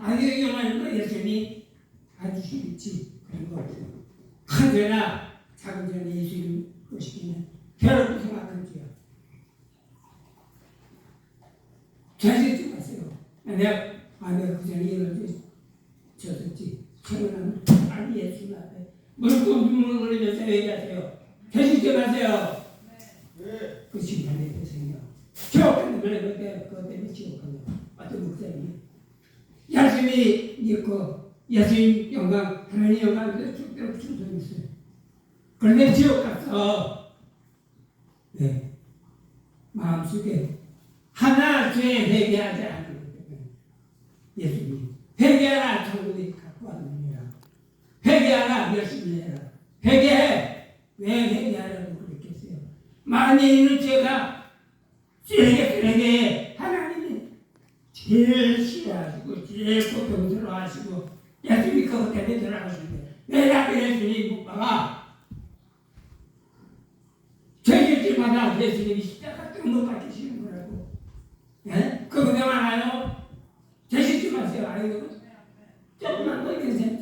악영향하는 거 예수님이 봐주시겠지 그런 거 없어요. 하되나 작은 전에 예수님 보시기는 결혼 생각하지요. 자식지 마세요. 내가 아 내가 그 전에 이걸 줬었지. 결혼하면 빨리 예수님 앞에 물고 눈물 흘리면서 얘기하세요. 자식지 마세요. 그 심판에 대해서요. 지옥 가는 거는 그때 그것 때문에 지옥 가는 거. 어떤 목사님이 예수님이 믿고 예수님 영광 하나님 영광 쭉쭉 충성했어요. 그런데 지옥 가서 네 마음속에 하나 죄 회개하지 않는. 예수님 회개하라 천국에 갖고 왔느니라. 회개하라 열심히 해라. 회개해 왜 회개하라고 그랬겠어요? 만일 있는 죄가 그에게 하나님이 제일 싫어하시고 제일 고통스러워하시고 예수님이 그것 때문에 들어가시는데 내가 그 예수님 못 박아 때마다 예수님이 십자가 뜬못 박히시는 거라고 예? 그거 내가 알아요? 죄질 지 마세요 아이고 조금만 더 괜찮지